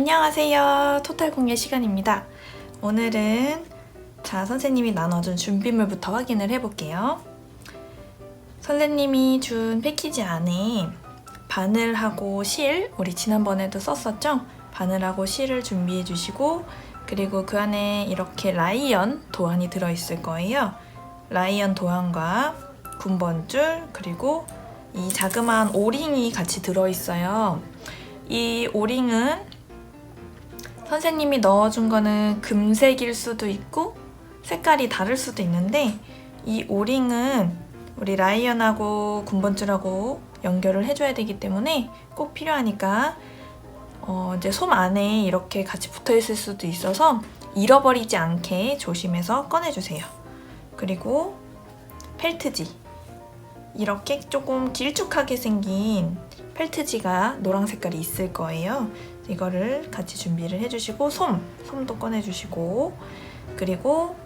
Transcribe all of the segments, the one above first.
안녕하세요. 토탈 공예 시간입니다. 오늘은 자, 선생님이 나눠준 준비물부터 확인을 해볼게요. 선생님이 준 패키지 안에 바늘하고 실, 우리 지난번에도 썼었죠? 바늘하고 실을 준비해 주시고, 그리고 그 안에 이렇게 라이언 도안이 들어있을 거예요. 라이언 도안과 군번줄, 그리고 이 자그마한 오링이 같이 들어있어요. 이 오링은 선생님이 넣어준 거는 금색일 수도 있고 색깔이 다를 수도 있는데 이 오링은 우리 라이언하고 군번줄하고 연결을 해줘야 되기 때문에 꼭 필요하니까 어 이제 솜 안에 이렇게 같이 붙어 있을 수도 있어서 잃어버리지 않게 조심해서 꺼내주세요. 그리고 펠트지 이렇게 조금 길쭉하게 생긴 펠트지가 노란 색깔이 있을 거예요. 이거를 같이 준비를 해주시고 솜, 솜도 꺼내주시고 그리고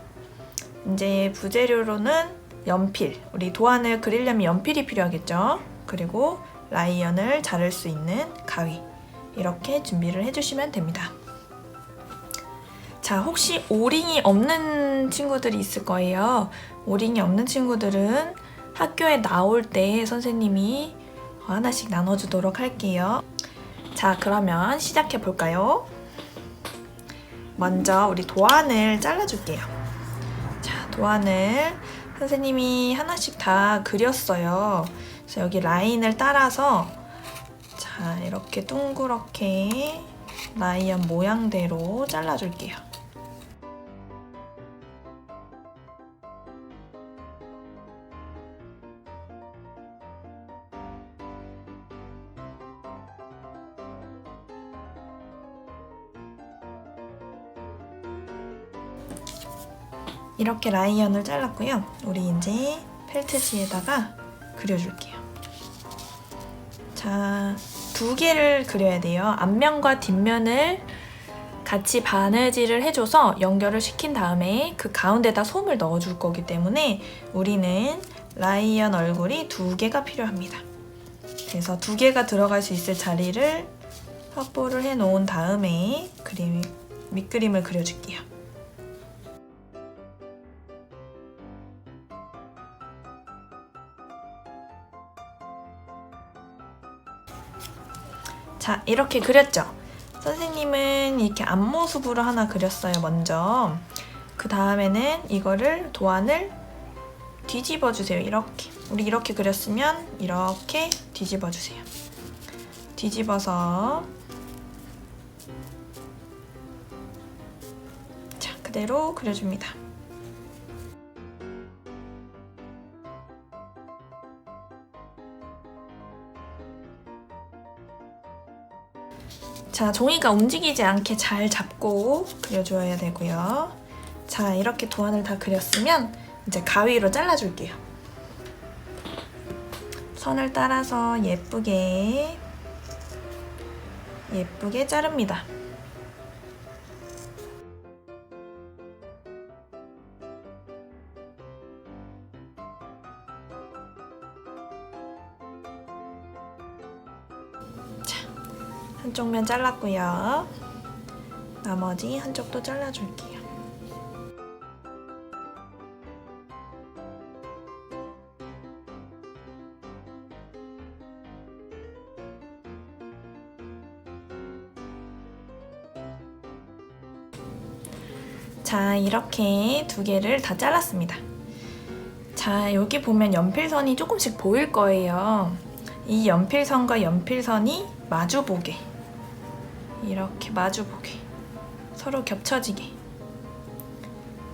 이제 부재료로는 연필, 우리 도안을 그리려면 연필이 필요하겠죠. 그리고 라이언을 자를 수 있는 가위 이렇게 준비를 해주시면 됩니다. 자, 혹시 오링이 없는 친구들이 있을 거예요. 오링이 없는 친구들은 학교에 나올 때 선생님이 하나씩 나눠주도록 할게요. 자, 그러면 시작해 볼까요? 먼저 우리 도안을 잘라줄게요. 자, 도안을 선생님이 하나씩 다 그렸어요. 그래서 여기 라인을 따라서 자, 이렇게 둥그렇게 라이언 모양대로 잘라줄게요. 이렇게 라이언을 잘랐고요. 우리 이제 펠트지에다가 그려줄게요. 자, 두 개를 그려야 돼요. 앞면과 뒷면을 같이 바느질을 해줘서 연결을 시킨 다음에 그 가운데다 솜을 넣어줄 거기 때문에 우리는 라이언 얼굴이 두 개가 필요합니다. 그래서 두 개가 들어갈 수 있을 자리를 확보를 해 놓은 다음에 그림, 밑그림을 그려줄게요. 자, 이렇게 그렸죠? 선생님은 이렇게 앞모습으로 하나 그렸어요, 먼저. 그 다음에는 이거를 도안을 뒤집어 주세요, 이렇게. 우리 이렇게 그렸으면 이렇게 뒤집어 주세요. 뒤집어서 자, 그대로 그려줍니다. 자, 종이가 움직이지 않게 잘 잡고 그려줘야 되고요. 자, 이렇게 도안을 다 그렸으면 이제 가위로 잘라줄게요. 선을 따라서 예쁘게 예쁘게 자릅니다. 한쪽 면 잘랐고요. 나머지 한쪽도 잘라줄게요. 자, 이렇게 두 개를 다 잘랐습니다. 자, 여기 보면 연필선이 조금씩 보일 거예요. 이 연필선과 연필선이 마주보게 이렇게 마주보게 서로 겹쳐지게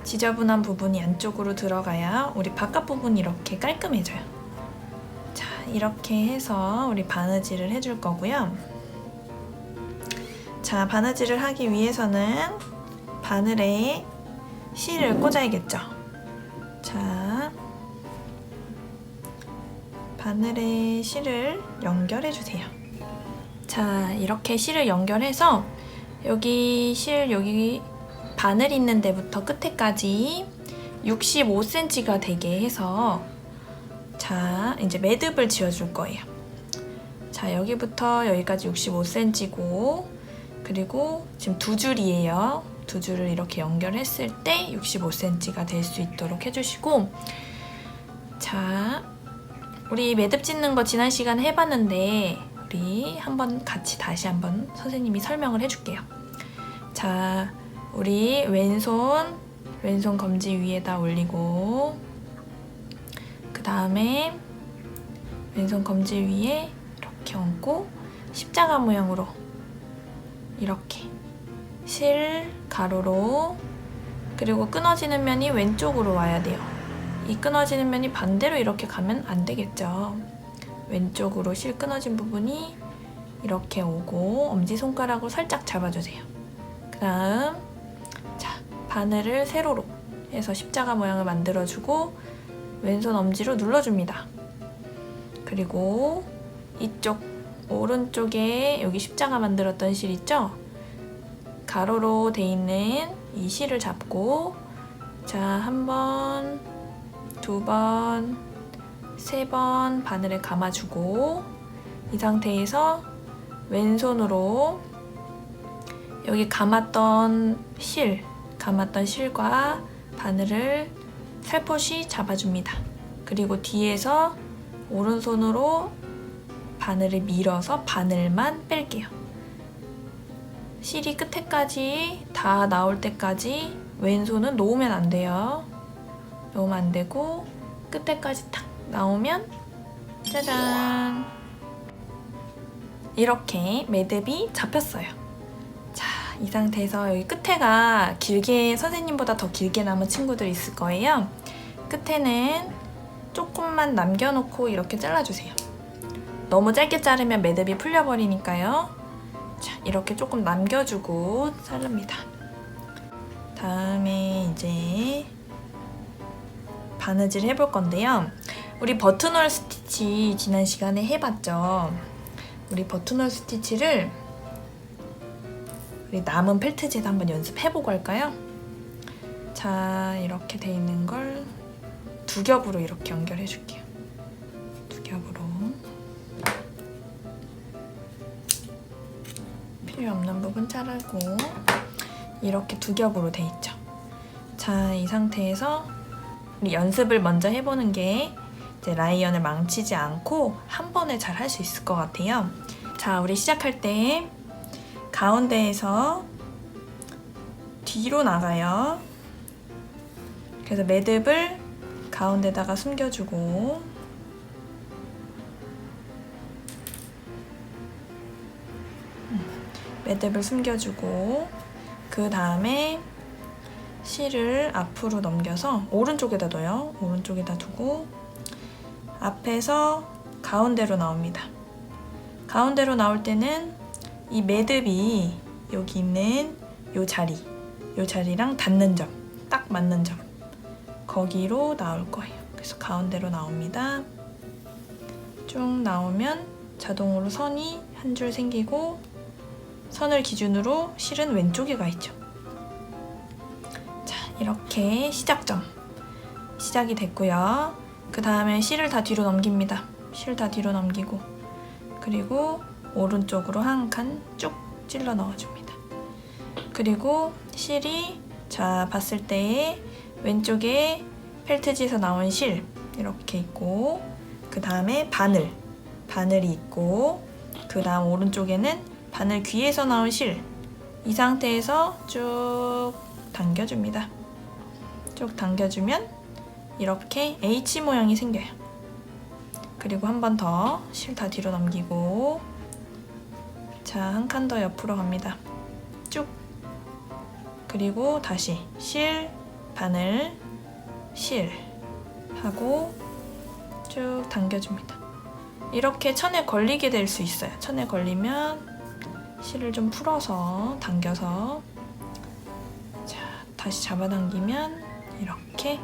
지저분한 부분이 안쪽으로 들어가야 우리 바깥 부분이 이렇게 깔끔해져요. 자, 이렇게 해서 우리 바느질을 해줄 거고요. 자, 바느질을 하기 위해서는 바늘에 실을 꽂아야겠죠. 자, 바늘에 실을 연결해 주세요. 자, 이렇게 실을 연결해서 여기 실 여기 바늘 있는 데부터 끝에까지 65cm가 되게 해서 자, 이제 매듭을 지어 줄 거예요. 자, 여기부터 여기까지 65cm고 그리고 지금 두 줄이에요. 두 줄을 이렇게 연결했을 때 65cm가 될 수 있도록 해주시고 자 우리 매듭 짓는 거 지난 시간에 해봤는데 우리 한번 같이 다시 한번 선생님이 설명을 해줄게요. 자 우리 왼손 왼손 검지 위에다 올리고 그 다음에 왼손 검지 위에 이렇게 얹고 십자가 모양으로 이렇게 실 가로로 그리고 끊어지는 면이 왼쪽으로 와야 돼요. 이 끊어지는 면이 반대로 이렇게 가면 안 되겠죠. 왼쪽으로 실 끊어진 부분이 이렇게 오고 엄지손가락으로 살짝 잡아주세요. 그 다음 자 바늘을 세로로 해서 십자가 모양을 만들어주고 왼손 엄지로 눌러줍니다. 그리고 이쪽 오른쪽에 여기 십자가 만들었던 실 있죠? 가로로 돼 있는 이 실을 잡고 자, 한 번, 두 번, 세 번 바늘을 감아주고 이 상태에서 왼손으로 여기 감았던 실, 감았던 실과 바늘을 살포시 잡아줍니다. 그리고 뒤에서 오른손으로 바늘을 밀어서 바늘만 뺄게요. 실이 끝에까지 다 나올 때까지 왼손은 놓으면 안 돼요. 놓으면 안 되고 끝에까지 탁 나오면 짜잔 이렇게 매듭이 잡혔어요. 자, 이 상태에서 여기 끝에가 길게 선생님보다 더 길게 남은 친구들 있을 거예요. 끝에는 조금만 남겨놓고 이렇게 잘라주세요. 너무 짧게 자르면 매듭이 풀려버리니까요. 자, 이렇게 조금 남겨주고 자릅니다. 다음에 이제 바느질 해볼 건데요. 우리 버튼홀 스티치 지난 시간에 해봤죠. 우리 버튼홀 스티치를 우리 남은 펠트지에서 한번 연습해보고 할까요? 자, 이렇게 돼 있는 걸 두 겹으로 이렇게 연결해 줄게요. 두 겹으로. 필요 없는 부분 자르고 이렇게 두 겹으로 돼 있죠. 자, 이 상태에서 우리 연습을 먼저 해보는 게 라이언을 망치지 않고 한 번에 잘 할 수 있을 것 같아요. 자, 우리 시작할 때 가운데에서 뒤로 나가요. 그래서 매듭을 가운데다가 숨겨주고 매듭을 숨겨주고 그 다음에 실을 앞으로 넘겨서 오른쪽에다 둬요. 오른쪽에다 두고 앞에서 가운데로 나옵니다. 가운데로 나올 때는 이 매듭이 여기 있는 요 자리, 요 자리랑 닿는 점, 딱 맞는 점 거기로 나올 거예요. 그래서 가운데로 나옵니다. 쭉 나오면 자동으로 선이 한 줄 생기고 선을 기준으로 실은 왼쪽에 가 있죠. 자, 이렇게 시작점 시작이 됐고요. 그 다음에 실을 다 뒤로 넘깁니다. 실 다 뒤로 넘기고 그리고 오른쪽으로 한 칸 쭉 찔러 넣어줍니다. 그리고 실이 자 봤을 때 왼쪽에 펠트지에서 나온 실 이렇게 있고 그 다음에 바늘 바늘이 있고 그 다음 오른쪽에는 바늘 귀에서 나온 실 이 상태에서 쭉 당겨줍니다. 쭉 당겨주면 이렇게 H 모양이 생겨요. 그리고 한 번 더 실 다 뒤로 넘기고 자, 한 칸 더 옆으로 갑니다. 쭉. 그리고 다시 실, 바늘, 실 하고 쭉 당겨줍니다. 이렇게 천에 걸리게 될 수 있어요. 천에 걸리면 실을 좀 풀어서 당겨서 자, 다시 잡아당기면 이렇게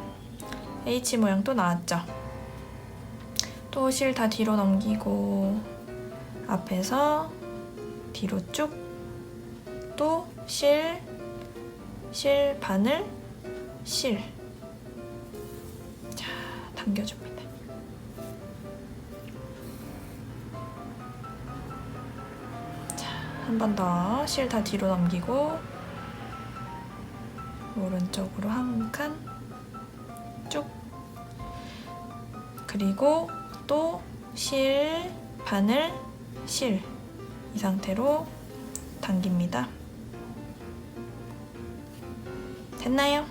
H 모양 또 나왔죠. 또 실 다 뒤로 넘기고 앞에서 뒤로 쭉 또 실, 실, 바늘, 실. 자, 당겨줍니다. 자, 한 번 더 실 다 뒤로 넘기고 오른쪽으로 한 칸 그리고 또 실 바늘 실 이 상태로 당깁니다. 됐나요?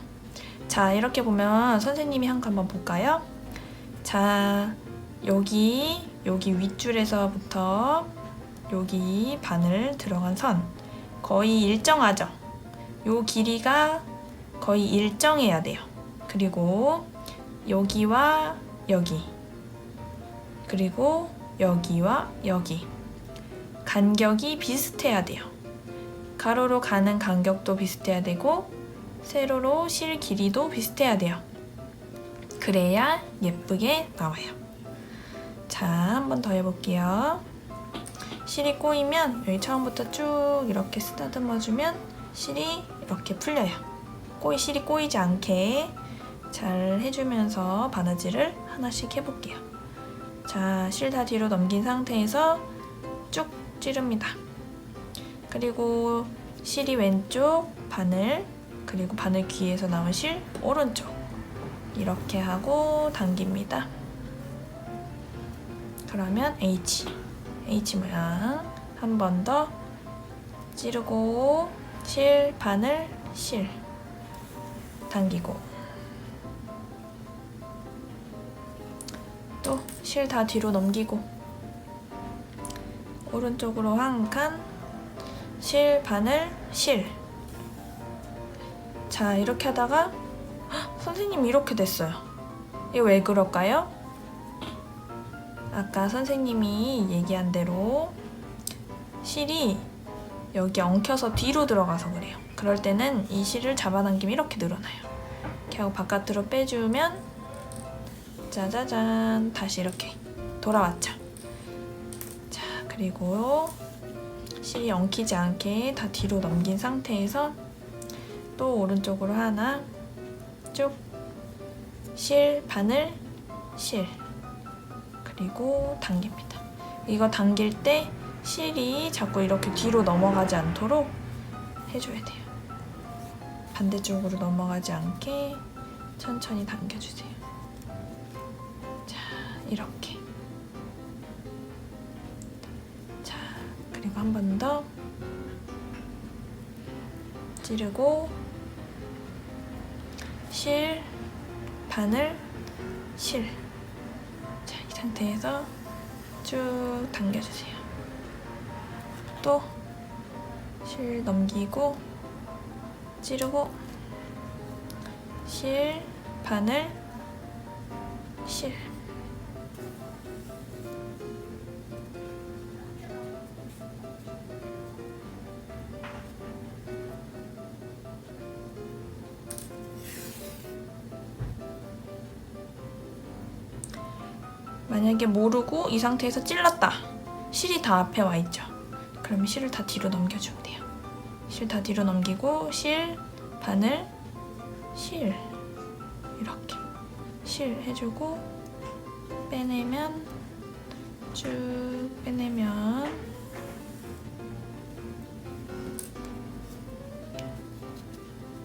자 이렇게 보면 선생님이 한 거 한번 볼까요? 자 여기 여기 윗줄에서부터 여기 바늘 들어간 선 거의 일정하죠? 요 길이가 거의 일정해야 돼요. 그리고 여기와 여기 그리고 여기와 여기 간격이 비슷해야 돼요. 가로로 가는 간격도 비슷해야 되고 세로로 실 길이도 비슷해야 돼요. 그래야 예쁘게 나와요. 자, 한 번 더 해볼게요. 실이 꼬이면 여기 처음부터 쭉 이렇게 쓰다듬어주면 실이 이렇게 풀려요. 꼬이 실이 꼬이지 않게 잘 해주면서 바느질을 하나씩 해볼게요. 자, 실 다 뒤로 넘긴 상태에서 쭉 찌릅니다. 그리고 실이 왼쪽 바늘 그리고 바늘 귀에서 나온 실 오른쪽 이렇게 하고 당깁니다. 그러면 H H 모양 한 번 더 찌르고 실 바늘 실 당기고 또 실 다 뒤로 넘기고 오른쪽으로 한 칸 실 바늘 실 자, 이렇게 하다가 헉, 선생님 이렇게 됐어요. 이거 왜 그럴까요? 아까 선생님이 얘기한 대로 실이 여기 엉켜서 뒤로 들어가서 그래요. 그럴 때는 이 실을 잡아당기면 이렇게 늘어나요. 이렇게 하고 바깥으로 빼주면 짜자잔 다시 이렇게 돌아왔죠. 자, 그리고 실이 엉키지 않게 다 뒤로 넘긴 상태에서 또 오른쪽으로 하나 쭉 실 바늘 실 그리고 당깁니다. 이거 당길 때 실이 자꾸 이렇게 뒤로 넘어가지 않도록 해줘야 돼요. 반대쪽으로 넘어가지 않게 천천히 당겨주세요. 자, 이렇게. 자, 그리고 한 번 더 찌르고 실, 바늘, 실. 자, 이 상태에서 쭉 당겨주세요. 또 실 넘기고 찌르고 실, 바늘, 실. 만약에 모르고 이 상태에서 찔렀다. 실이 다 앞에 와 있죠. 그러면 실을 다 뒤로 넘겨주면 돼요. 실 다 뒤로 넘기고 실, 바늘, 실 이렇게 실 해주고 빼내면 쭉 빼내면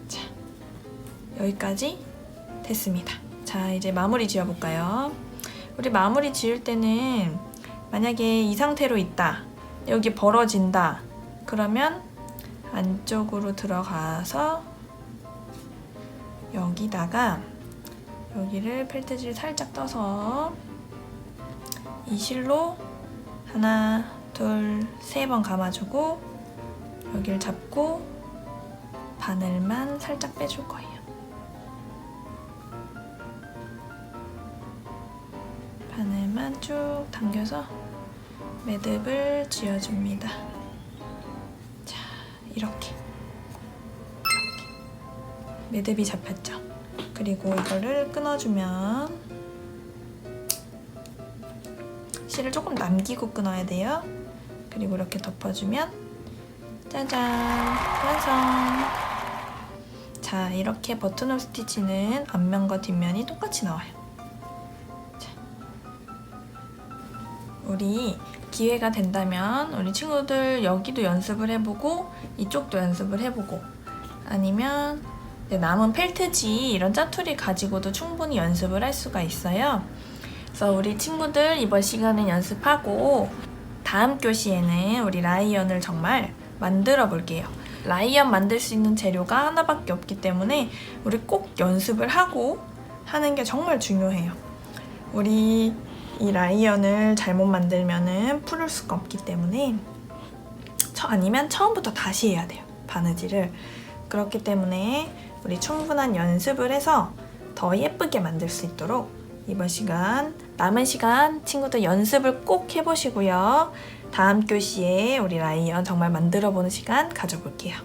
자 여기까지 됐습니다. 자 이제 마무리 지어볼까요? 우리 마무리 지을 때는 만약에 이 상태로 있다. 여기 벌어진다. 그러면 안쪽으로 들어가서 여기다가 여기를 펠트지를 살짝 떠서 이 실로 하나, 둘, 세 번 감아주고 여기를 잡고 바늘만 살짝 빼줄 거예요. 바늘만 쭉 당겨서 매듭을 지어줍니다. 자, 이렇게. 이렇게. 매듭이 잡혔죠. 그리고 이거를 끊어주면 실을 조금 남기고 끊어야 돼요. 그리고 이렇게 덮어주면 짜잔 완성. 자, 이렇게 버튼홀 스티치는 앞면과 뒷면이 똑같이 나와요. 우리 기회가 된다면 우리 친구들 여기도 연습을 해보고 이쪽도 연습을 해보고 아니면 남은 펠트지 이런 짜투리 가지고도 충분히 연습을 할 수가 있어요. 그래서 우리 친구들 이번 시간에 연습하고 다음 교시에는 우리 라이언을 정말 만들어 볼게요. 라이언 만들 수 있는 재료가 하나밖에 없기 때문에 우리 꼭 연습을 하고 하는 게 정말 중요해요. 우리 이 라이언을 잘못 만들면은 풀을 수가 없기 때문에 처- 아니면 처음부터 다시 해야 돼요. 바느질을. 그렇기 때문에 우리 충분한 연습을 해서 더 예쁘게 만들 수 있도록 이번 시간 남은 시간 친구들 연습을 꼭 해보시고요. 다음 교시에 우리 라이언 정말 만들어 보는 시간 가져볼게요.